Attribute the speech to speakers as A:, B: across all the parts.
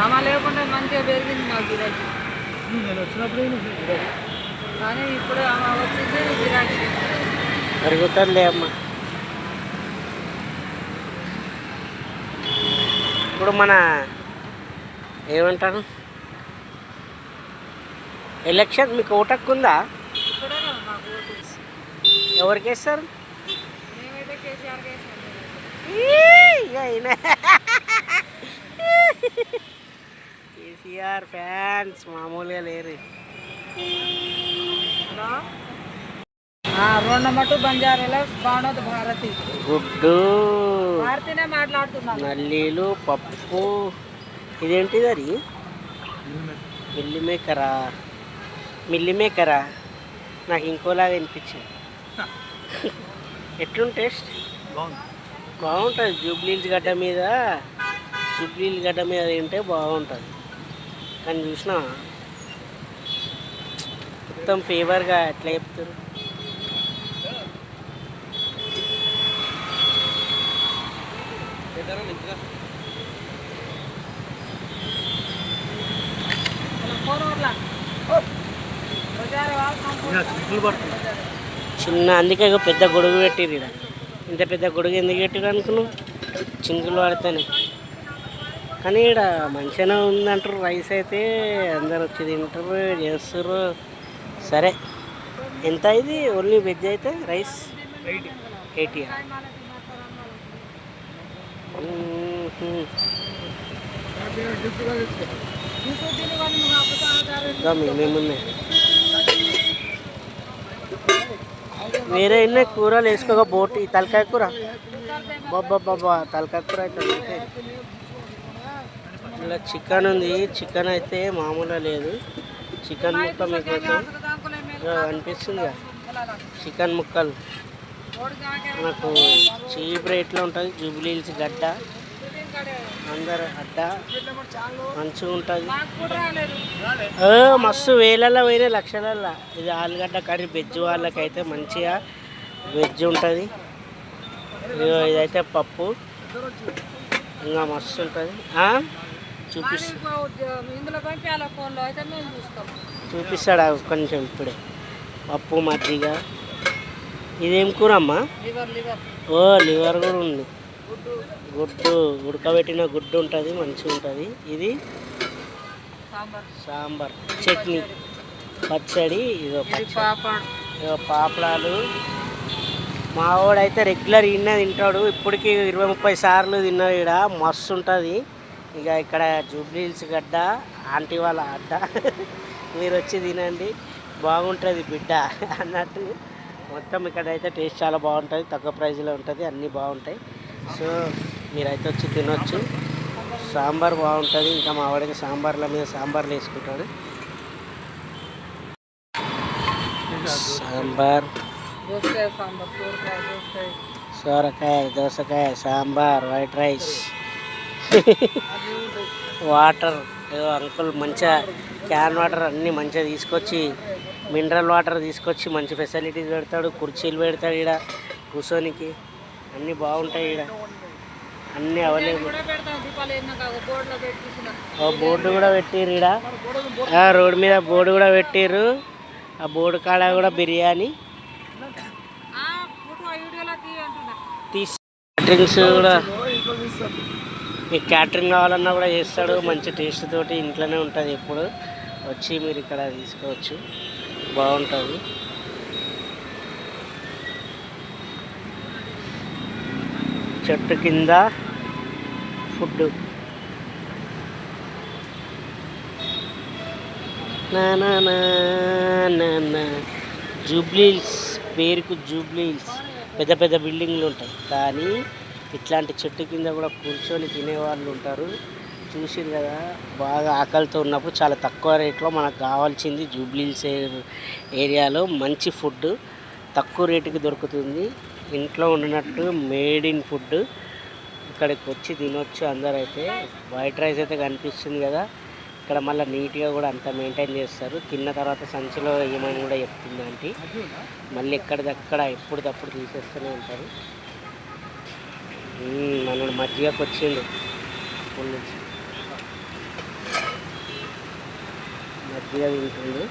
A: ఆమె లేకుండా మంచిగా పెరిగింది మాకు గిరాకీ
B: నేను వచ్చినప్పుడు
A: కానీ ఇప్పుడు ఆమె వచ్చింది గిరాకీ
C: పెరుగుతుందిలే అమ్మ. ఇప్పుడు మన ఏమంటారు? ఎలక్షన్ మీకు ఓటక్కు ఉందా
A: ఓటు.
C: ఎవరికి వేస్తారు ఇక కేసీఆర్ ఫ్యాన్స్ మామూలుగా లేరు.
A: హలో? రెండు మట్టు బంజారాలో బాణోద్ భారతి.
C: గుడ్డు.
A: భారతీనే మాట్లాడుతున్నాను.
C: నల్లీలు పప్పు. ఇదేంటిది అది? మిల్లి మేకరా మిల్లి మేకరా నాకు ఇంకోలాగా అనిపించింది. ఎట్లుంది టేస్ట్?
B: బాగుంది.
C: బాగుంటుంది. జూబ్లీస్ గడ్డ మీద జూబ్లీస్ గడ్డ మీద తింటే బాగుంటుంది. కానీ చూసిన మొత్తం ఫేవర్గా ఎట్లా చెప్తారు? చిన్న అందుకే పెద్ద గొడుగు పెట్టిరు ఇంత పెద్ద గొడుగు ఎందుకు పెట్టిరు అనుకున్నావు? చింకులు పడితేనే. కానీ ఇక్కడ మంచిగానే ఉందంటారు రైస్ అయితే. అందరు వచ్చి తింటారు చేస్తారు సరే. ఎంత ఇది? ఓన్లీ వెజ్ అయితే రైస్? ఎయిటీ. మేమున్నాయి వేరే ఎన్నో కూరలు వేసుకోక బోట్ తలకాయ కూర? బాబా బాబా తలకాయ కూర అయితే. ఇలా చికెన్ ఉంది. చికెన్ అయితే మామూలుగా లేదు. చికెన్ ముక్క మీకు అనిపిస్తుంది చికెన్ ముక్కలు. మనకు చీప్ రేట్లో ఉంటుంది. జూబ్లీల్స్ గడ్డ. అందరు అడ్డ. మంచిగా ఉంటుంది. మస్తు వేలల్లో పోయిన లక్షలల్లో. ఇది ఆలుగడ్డ కర్రీ వెజ్ వాళ్ళకైతే మంచిగా వెజ్ ఉంటుంది. ఇదైతే పప్పు. ఇంకా మస్తు ఉంటుంది. చూపిస్తాడు కొంచెం ఇప్పుడే. పప్పు మజ్జిగ. ఇదేం కూర అమ్మా? ఓ లివర్ కూడా ఉంది.
A: గుడ్డు.
C: ఉడకబెట్టిన గుడ్డు ఉంటుంది మంచిగా ఉంటుంది. ఇది?
A: సాంబార్.
C: చట్నీ. పచ్చడి ఇదో
A: ఇది
C: పాపడాలు. మా వాడైతే రెగ్యులర్ ఇన్నే తింటాడు. ఇప్పటికి ఇరవై ముప్పై సార్లు తిన్నాడు ఇక్కడ మస్తు ఉంటుంది. ఇక ఇక్కడ జూబ్లీ హిల్స్ గడ్డ ఆంటీ వాళ్ళ అడ్డ. మీరు వచ్చి తినండి. బాగుంటుంది బిడ్డ అన్నట్టు. మొత్తం ఇక్కడ అయితే టేస్ట్ చాలా బాగుంటుంది తక్కువ ప్రైస్లో ఉంటుంది అన్నీ బాగుంటాయి. సో మీరైతే వచ్చి తినొచ్చు. సాంబార్ బాగుంటుంది ఇంకా మా వాడికి సాంబార్ల మీద సాంబార్లు వేసుకుంటాడు. సాంబార్.
A: సూరకాయ దోసకాయ
C: సాంబార్ వైట్ రైస్. వాటర్ ఏదో అంకుల్ మంచిగా క్యాన్ వాటర్ అన్నీ మంచిగా తీసుకొచ్చి మినరల్ వాటర్ తీసుకొచ్చి మంచి ఫెసిలిటీస్ పెడతాడు కుర్చీలు పెడతాడు ఇక్కడ కూర్చోనికి. అన్నీ బాగుంటాయి ఇక్కడ అన్నీ అవైలబుల్ బోర్డు కూడా పెట్టిర్రు ఇక్కడ రోడ్డు మీద బోర్డు కూడా పెట్టిర్రు. ఆ బోర్డు కాడ కూడా బిర్యానీ. తీసి క్యాటరింగ్స్ కూడా. మీకు క్యాటరింగ్ కావాలన్నా కూడా చేస్తాడు. మంచి టేస్ట్ తోటి ఇంట్లోనే ఉంటుంది ఎప్పుడు. వచ్చి మీరు ఇక్కడ తీసుకోవచ్చు. బాగుంటుంది. చెట్టు కింద ఫుడ్ నా నా నా నా జూబ్లీల్స్ పేరుకు జూబ్లీల్స్ పెద్ద పెద్ద బిల్డింగ్లు ఉంటాయి. కానీ ఇట్లాంటి చెట్టు కింద కూడా కూర్చొని తినేవాళ్ళు ఉంటారు. చూసింది కదా బాగా ఆకలితో ఉన్నప్పుడు చాలా తక్కువ రేట్లో మనకు కావాల్సింది జూబ్లీల్స్ ఏ- ఏరియాలో మంచి ఫుడ్ తక్కువ రేటుకి దొరుకుతుంది. ఇంట్లో ఉండినట్టు మేడ్ ఇన్ ఫుడ్ ఇక్కడికి వచ్చి తినొచ్చు అందరైతే. వైట్ రైస్ అయితే కనిపిస్తుంది కదా ఇక్కడ మళ్ళీ నీట్గా కూడా అంత మెయింటైన్ చేస్తారు. తిన్న తర్వాత సంచిలో ఏమని కూడా చెప్తుంది ఆంటీ. మళ్ళీ ఎక్కడిదక్కడ ఎప్పుడు తప్పుడు తీసేస్తూనే ఉంటారు. మనోడు మజ్జిగకు వచ్చిండు స్కూల్ నుంచి కొద్దిగా తింటుంది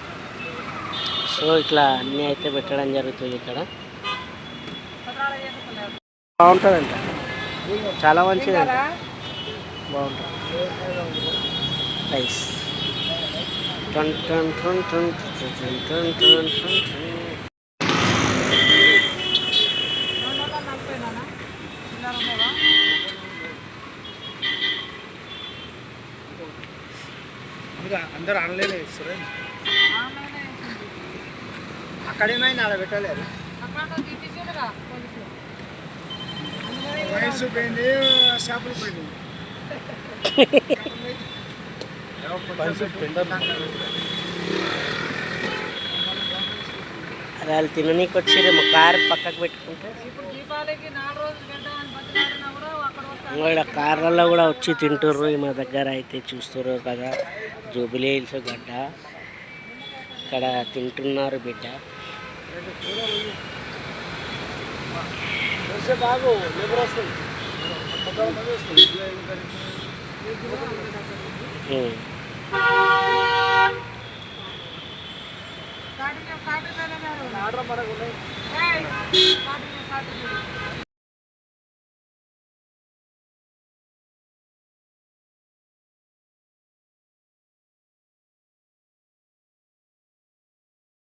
C: సో ఇట్లా అన్నీ అయితే పెట్టడం జరుగుతుంది ఇక్కడ బాగుంటుందంట చాలా మంచిదంట బాగుంటుంది రైస్ టన్ టన్ టన్ టన్ టన్ టన్ టన్ టన్ ఎందుకు అందరూ
B: మీరు అందరు ఆన్లైన్ ఇస్తారు? అక్కడేమైనా అలా పెట్టలేదు? వయసు పోయింది షాపులు పోయింది.
C: అది వాళ్ళు తిననీకి వచ్చిరేమో కార్ పక్కకు పెట్టుకుంటే. ఇక్కడ కార్లలో కూడా వచ్చి తింటుర్రు మా దగ్గర అయితే చూస్తుర్రు కదా జూబిలీ హిల్స్ గడ్డ. ఇక్కడ తింటున్నారు బిడ్డ.
B: బాగు మనకు ఉన్నాయి
A: స్టార్టింగ్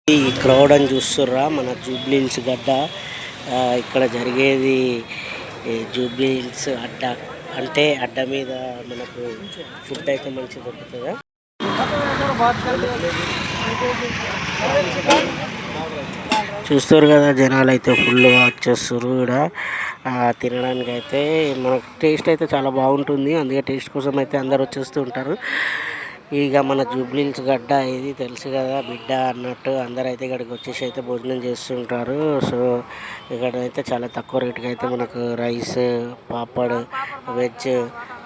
C: ఈ క్రౌడ్ అని చూస్తుర్రా మన జూబ్లీ హిల్స్ గడ్డ. ఆ, ఇక్కడ జరిగేది ఈ జూబ్లీ హిల్స్ అడ్డ. అంటే అడ్డ మీద మనకు ఫుడ్ అయితే మంచి దొరుకుతుందా? చూస్తారు కదా జనాలు అయితే ఫుల్గా వచ్చేస్తారు ఇక్కడ తినడానికి అయితే మనకు టేస్ట్ అయితే చాలా బాగుంటుంది. అందుకే టేస్ట్ కోసం అయితే అందరు వచ్చేస్తూ ఉంటారు. ఇక మన జూబ్లీల్స్ గడ్డ ఇది తెలుసు కదా బిడ్డ అన్నట్టు అందరు అయితే ఇక్కడికి వచ్చేసి అయితే భోజనం చేస్తుంటారు. సో ఇక్కడ అయితే చాలా తక్కువ రేటుకి అయితే మనకు రైస్ పాపడ్ వెజ్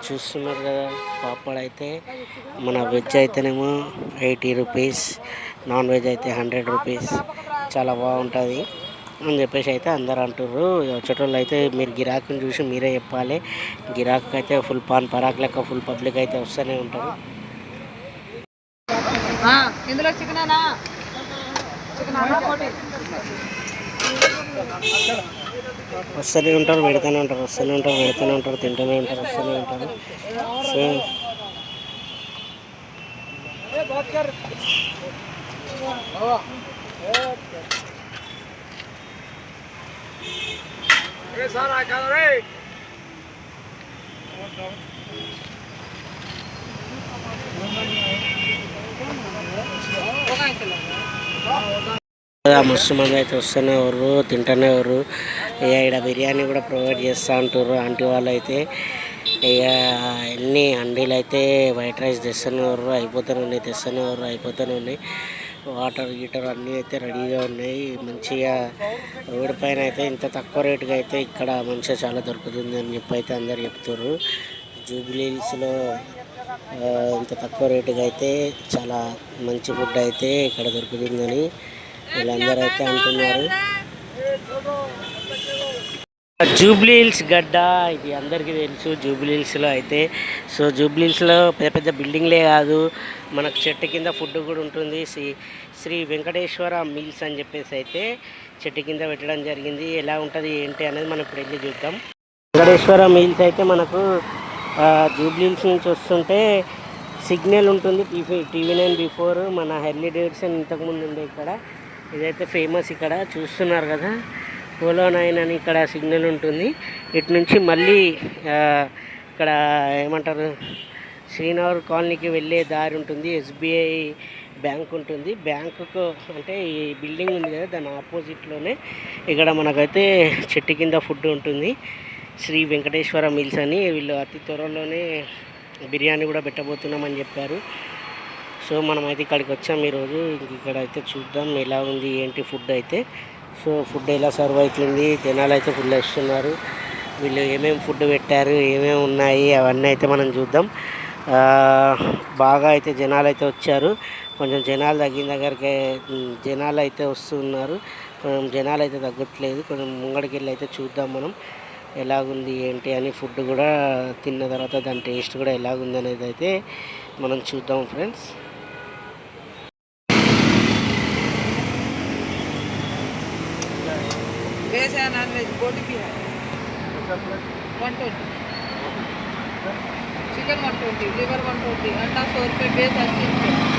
C: చూస్తున్నారు కదా. పాపడ్ అయితే మన వెజ్ అయితేనేమో ఎయిటీ రూపీస్ నాన్ వెజ్ అయితే హండ్రెడ్ రూపీస్. చాలా బాగుంటుంది అని చెప్పేసి అయితే అందరు అంటుర్రు. వచ్చేటోళ్ళు అయితే మీరు గిరాకుని చూసి మీరే చెప్పాలి. గిరాకు అయితే ఫుల్ పాన్ పరాక్ లెక్క ఫుల్ పబ్లిక్ అయితే వస్తూనే ఉంటారు
A: ఇందులో చికెన్
C: వస్తూనే ఉంటారు పెడుతూనే ఉంటారు వస్తూనే ఉంటారు పెడుతూనే ఉంటారు తింటూనే ఉంటారు వస్తూనే ఉంటారు. సో
B: సార్ ఆ కాదు
C: మస్తు మంది అయితే వస్తూనే ఎవరు తింటూనే ఎవరు. ఇక ఇక్కడ బిర్యానీ కూడా ప్రొవైడ్ చేస్తూ ఉంటారు ఆంటీ వాళ్ళు అయితే. ఇక అన్ని అండీలు అయితే వైట్ రైస్ తెస్తూనే ఎవరు అయిపోతూనే ఉన్నాయి తెస్తూనే ఎవరు అయిపోతూనే ఉన్నాయి. వాటర్ గీటర్ అన్నీ అయితే రెడీగా ఉన్నాయి. మంచిగా రోడ్ పైన అయితే ఇంత తక్కువ రేటుకి అయితే ఇక్కడ మంచిగా చాలా దొరుకుతుంది అని చెప్పి అయితే అందరు చెప్తారు జూబ్లీస్లో ఇంత తక్కువ రేటుకి అయితే చాలా మంచి ఫుడ్ అయితే ఇక్కడ దొరుకుతుందని వీళ్ళందరూ అయితే అంటున్నారు. జూబ్లీ హిల్స్ గడ్డ ఇది అందరికీ తెలుసు. జూబ్లీ హిల్స్లో అయితే సో జూబ్లీ హిల్స్లో పెద్ద పెద్ద బిల్డింగ్లే కాదు. మనకు చెట్టు కింద ఫుడ్ కూడా ఉంటుంది. శ్రీ శ్రీ వెంకటేశ్వర మీల్స్ అని చెప్పేసి అయితే చెట్టు కింద పెట్టడం జరిగింది. ఎలా ఉంటుంది ఏంటి అనేది మనం ఇప్పుడు వెళ్ళి చూద్దాం. వెంకటేశ్వర మీల్స్ అయితే మనకు ఆ, జూబ్లీ హిల్స్ నుంచి వస్తుంటే సిగ్నల్ ఉంటుంది. టీవీ టీవీ నైన్ బిఫోర్ మన హెర్లీ డేవిడ్సన్ ఇంతకుముందు ఉండే ఇక్కడ. ఇదైతే ఫేమస్ ఇక్కడ. చూస్తున్నారు కదా. పోలో నైన్ అని ఇక్కడ సిగ్నల్ ఉంటుంది. ఇటు నుంచి మళ్ళీ ఇక్కడ ఏమంటారు శ్రీనగర్ కాలనీకి వెళ్ళే దారి ఉంటుంది. ఎస్బీఐ బ్యాంక్ ఉంటుంది. బ్యాంకుకు అంటే ఈ బిల్డింగ్ ఉంది కదా దాని ఆపోజిట్లోనే ఇక్కడ మనకైతే చెట్టు కింద ఫుడ్ ఉంటుంది. శ్రీ వెంకటేశ్వర మిల్స్ అని వీళ్ళు అతి త్వరలోనే బిర్యానీ కూడా పెట్టబోతున్నామని చెప్పారు. సో మనం అయితే ఇక్కడికి వచ్చాం ఈరోజు. ఇంక ఇక్కడ అయితే చూద్దాం ఎలా ఉంది ఏంటి ఫుడ్ అయితే. సో ఫుడ్ ఎలా సర్వ్ అవుతుంది? జనాలు అయితే ఫుల్ వస్తున్నారు. వీళ్ళు ఏమేమి ఫుడ్ పెట్టారు? ఏమేమి ఉన్నాయి? అవన్నీ అయితే మనం చూద్దాం. బాగా అయితే జనాలు అయితే వచ్చారు. కొంచెం జనాలు తగ్గిన దగ్గరికి జనాలు అయితే వస్తున్నారు. కొంచెం జనాలు అయితే తగ్గట్లేదు. కొంచెం ముంగడికి వెళ్ళి అయితే చూద్దాం మనం. ఎలాగుంది ఏంటి అని ఫుడ్ కూడా తిన్న తర్వాత దాని టేస్ట్ కూడా ఎలాగుంది అనేది అయితే మనం చూద్దాం
A: friends. One twenty chicken one twenty liver one twenty अंडा सौ रुपये बेस अस्सी रुपये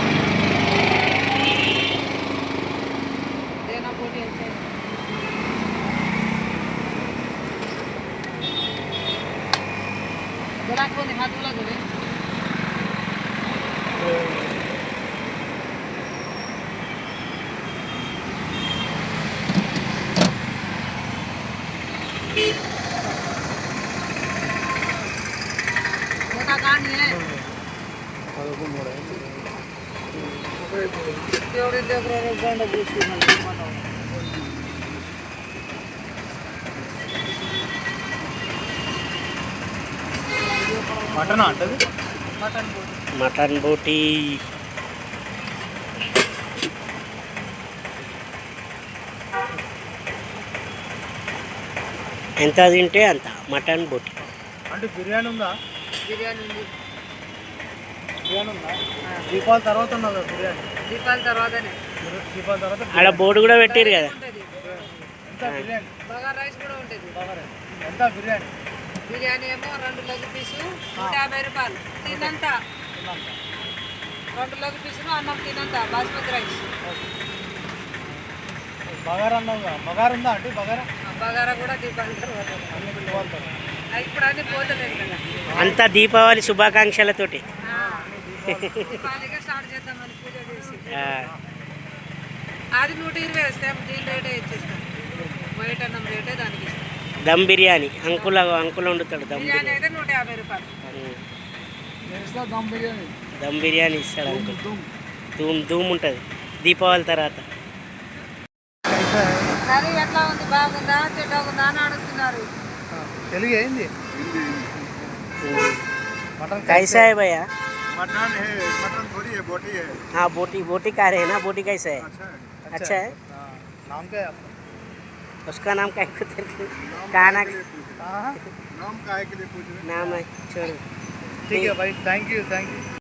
A: చేసి మనం
B: మటన్ అంటది
A: మటన్ బోటి.
C: మటన్ ఎంత తింటే అంత మటన్ బోటి.
B: అంటే బిర్యానీ ఉందా?
A: బిర్యానీ ఉంది.
B: బిర్యానీ ఉందా? దీపావళి తర్వాత ఉన్నదా బిర్యానీ?
A: దీపావళి తర్వాతనే.
C: ఆడ బోర్డు కూడా పెట్టారు కదా.
B: ఎంత బిర్యానీ?
A: బగార్ రైస్ కూడా ఉంటుంది.
B: ఎంత బిర్యానీ?
A: బిర్యానీ ఏమో రెండు లగ్గు పీసు నూట యాభై రూపాయలు. రెండు పీసులు అన్నం తినంత బాస్మతి రైస్.
B: బగారా అన్నావుగా బగారా ఉందా అంటే బగారా?
A: కూడా తర్వాత
B: అన్ని దీపాల తర్వాత
A: ఇప్పుడు అన్ని పోతలేదు కదా.
C: అంతా దీపావళి శుభాకాంక్షలతోటి.
A: ఆ, దీపావళిగా స్టార్ట్ చేద్దామని పూజ చేసి.
C: ఆ,
A: అది నూట ఇరవై వేస్తాం దీని రేటే ఇచ్చేస్తాం వైట్ అన్నం రేటే దానికి ఇస్తాం
C: దమ్ బిర్యానీ అంకుల అంకులు వండుతాడు దమ్
A: బిర్యానీ
C: బిర్యానీ
A: అయితే నూట యాభై రూపాయలు
C: ఉమ్.
B: నేను ఇస్తా దమ్ బిర్యానీ
C: దమ్ బిర్యానీ ఇస్తాడు అంకుల్ ధూమ్ ధూమ్ ఉంటుంది దీపావళి తర్వాత
A: కర్రీ ఎట్లా ఉంది బాగుందా చెడ్డ ఉందా అని అడుగుతున్నారు
B: తెలుగు ఏంది मटन
C: कैसा है भैया
B: मटन है मटन थोड़ी है बोटी है
C: हाँ बोटी बोटी का है ना बोटी कैसा है अच्छा है
B: हाँ, नाम क्या है आपका?
C: उसका नाम क्या है? कहना
B: हाँ, नाम का है? के लिए पूछ रहे
C: नाम है छोड़ो।
B: ठीक है भाई थैंक यू थैंक यू